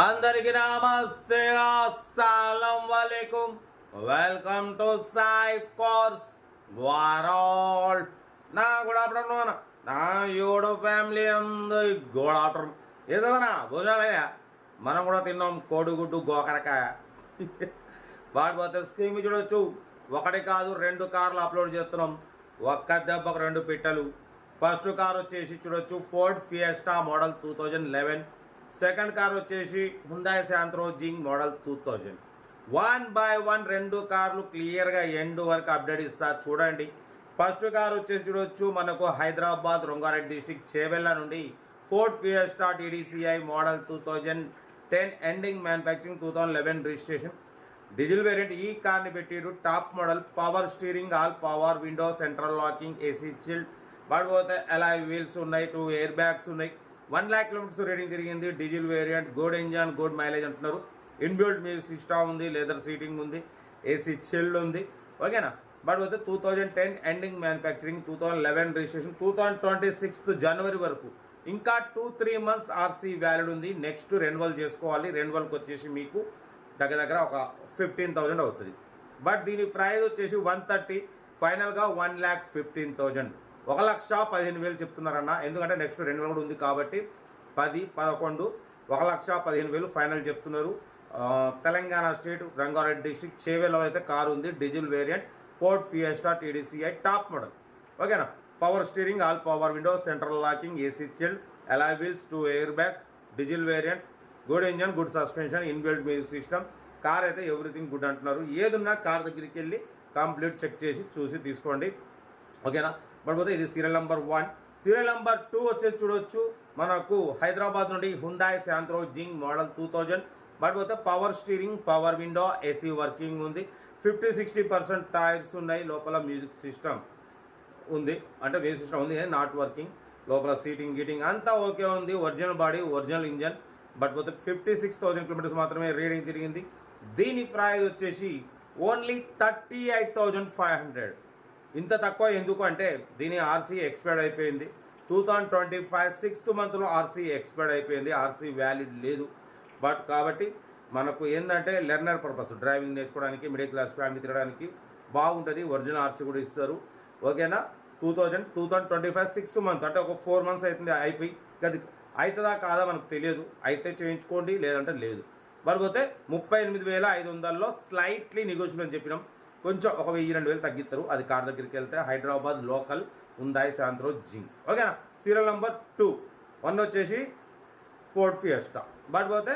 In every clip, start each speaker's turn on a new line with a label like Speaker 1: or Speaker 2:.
Speaker 1: అందరికి నమస్తే. అస్సలం వలైకుం వెల్కమ్ టు సాయి కోర్స్ వారాల్ నా గుడ్ ఆఫ్టర్నూన్. నా యూడు ఫ్యామిలీ అందరి గుడ్ ఆఫ్టర్నూన్. ఏదన్నా భోజనాలయ్యా మనం కూడా తిన్నాం కోడిగుడ్డు గోకరకాయ. వాడిపోతే స్క్రీన్ చూడొచ్చు. ఒకటి కాదు రెండు కార్లు అప్లోడ్ చేస్తున్నాం. ఒక్క దెబ్బకు రెండు పిట్టలు. ఫస్ట్ కార్ వచ్చేసి చూడొచ్చు Ford Fiesta model two thousand eleven second car వచ్చేసి Hyundai Santro Xing model two thousand one by one రెండు కార్లు క్లియర్గా ఎండ్ వరకు అప్డేట్ ఇస్తారు చూడండి. ఫస్ట్ కార్ వచ్చేసి చూడొచ్చు మనకు హైదరాబాద్ రంగారెడ్డి డిస్టిక్ చేవెళ్ళ నుండి Ford Fiesta TDCi model two thousand ten ending manufacturing two thousand eleven registration diesel variant ఈ కార్ని పెట్టిరు top model power steering all power window central locking AC chilled పడిపోతే అలాయ్ వీల్స్ ఉన్నాయి two air bags ఉన్నాయి. One lakh kilometres reading తిరిగింది. Diesel variant good engine good mileage అంటున్నారు. Inbuilt music system ఉంది leather seating ఉంది ఏసీ చిల్డ్ ఉంది. ఓకేనా? But పోతే two thousand ten ending manufacturing two thousand eleven registration two thousand twenty sixth జనవరి వరకు. ఇంకా two three months RC valid ఉంది. Next renewal చేసుకోవాలి. రెన్యువల్కి వచ్చేసి మీకు దగ్గర దగ్గర ఒక ఫిఫ్టీన్ థౌజండ్ అవుతుంది. బట్ దీని ప్రైస్ వచ్చేసి వన్ థర్టీ ఫైనల్గా వన్ ల్యాక్ ఫిఫ్టీన్ థౌజండ్. ఒక లక్ష పదిహేను వేలు చెప్తున్నారన్న. ఎందుకంటే నెక్స్ట్ రెండు కూడా ఉంది కాబట్టి పది పదకొండు ఒక లక్ష పదిహేను వేలు ఫైనల్ చెప్తున్నారు. తెలంగాణ స్టేట్ రంగారెడ్డి డిస్టిక్ చేవేలో అయితే కారు ఉంది. Diesel variant Ford Fiesta TDCi top model. ఓకేనా? Power steering all power window central locking AC chilled alloy wheels two air bags diesel variant good engine good suspension inbuilt music system car అయితే everything good అంటున్నారు. ఏదున్నా car దగ్గరికి వెళ్ళి complete check చేసి చూసి తీసుకోండి. ఓకేనా? బట్ పోతే ఇది serial number one. Serial number two వచ్చేసి చూడొచ్చు. మనకు హైదరాబాద్ నుండి Hyundai Santro Xing model two thousand. But పోతే power steering power window AC working ఉంది. ఫిఫ్టీ సిక్స్టీ పర్సెంట్ టైర్స్ ఉన్నాయి లోపల మ్యూజిక్ సిస్టమ్ ఉంది. అంటే మ్యూజిక్ సిస్టమ్ ఉంది నాట్ వర్కింగ్. లోపల సీటింగ్ గీటింగ్ అంతా ఓకే ఉంది. Original body original engine. But పోతే ఫిఫ్టీ సిక్స్ థౌసండ్ కిలోమీటర్స్ మాత్రమే రీడింగ్ తిరిగింది. దీని ప్రైజ్ వచ్చేసి only thirty eight thousand five hundred. ఇంత తక్కువ ఎందుకు అంటే దీని ఆర్సీ ఎక్స్పైర్డ్ అయిపోయింది. Two thousand twenty five sixth మంత్లో ఆర్సీ ఎక్స్పైర్డ్ అయిపోయింది. ఆర్సీ వ్యాలిడ్ లేదు. బట్ కాబట్టి మనకు ఏంటంటే లెర్నర్ పర్పస్ డ్రైవింగ్ నేర్చుకోవడానికి మిడిల్ క్లాస్ ఫ్యామిలీ తిరగడానికి బాగుంటుంది. ఒరిజినల్ ఆర్సీ కూడా ఇస్తారు. ఓకేనా? Two thousand two thousand twenty five sixth month అంటే ఒక ఫోర్ మంత్స్ అవుతుంది అయిపోయి అది అవుతుందా కాదా మనకు తెలియదు. అయితే చేయించుకోండి లేదంటే లేదు. మరి పోతే ముప్పై ఎనిమిది వేల ఐదు వందల్లో స్లైట్లీ నెగోషియబుల్ అని చెప్పినాం. కొంచెం ఒక వెయ్యి రెండు వేలు తగ్గిస్తారు. అది కార్ దగ్గరికి వెళ్తే హైదరాబాద్ లోకల్ ఉందాయి శాంత్రో జింగ్ ఓకేనా? Serial number two. వన్ వచ్చేసి ఫోర్డ్ ఫియస్టా బట్ పోతే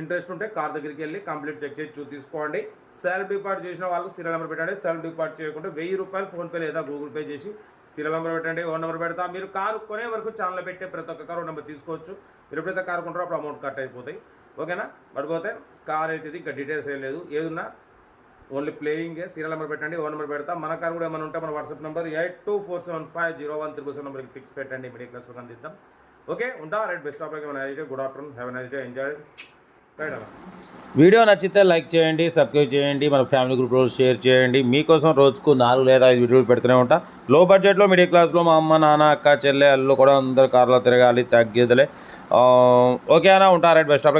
Speaker 1: ఇంట్రెస్ట్ ఉంటే కార్ దగ్గరికి వెళ్ళి కంప్లీట్ చెక్ చేసి చూ తీసుకోండి. సెల్ఫ్ డిపార్ట్ చేసిన వాళ్ళు సీరియల్ నెంబర్ పెట్టండి. సెల్ఫ్ డిపార్ట్ చేయకుండా వెయ్యి రూపాయలు ఫోన్పే లేదా గూగుల్ పే చేసి సీరియల్ నెంబర్ పెట్టండి. ఓన్ నెంబర్ పెడతా. మీరు కారు కొనే వరకు ఛానల్ పెట్టే ప్రతి ఒక్క కారు నెంబర్ తీసుకోవచ్చు. మీరు ఎప్పుడైతే కారు కొంటారో అప్పుడు అమౌంట్ కట్ అయిపోతాయి. ఓకేనా? బట్ పోతే కార్ అయితే ఇంకా డీటెయిల్స్ ఏం లేదు. ఏదున్నా ఓన్లీ ప్లేయింగే సీరియల్ నెంబర్ పెట్టండి ఓన్ నెంబర్ పెడతా. మన కార్ కూడా ఏమైనా ఉంటే మన WhatsApp number eight two four seven five zero one triple seven నెంబర్కి పిక్స్ పెట్టండి మీడియా క్లాస్ అందిద్దాం. ఓకే ఉంటా right best of nice day good afternoon have nice day enjoy
Speaker 2: video నచ్చితే లైక్ చేయండి సబ్స్క్రైబ్ చేయండి మన ఫ్యామిలీ గ్రూప్లో షేర్ చేయండి. మీకోసం రోజుకు నాలుగు లేదా ఐదు వీడియోలు పెడుతూనే ఉంటా. లో బడ్జెట్లో మిడిల్ క్లాస్లో మా అమ్మ నాన్న అక్క చెల్లె అల్లు కూడా అందరు కార్లో తిరగాలి తగ్గేదిలే. ఓకే అన్న ఉంటా రైట్ బెస్ట్ ఆఫ్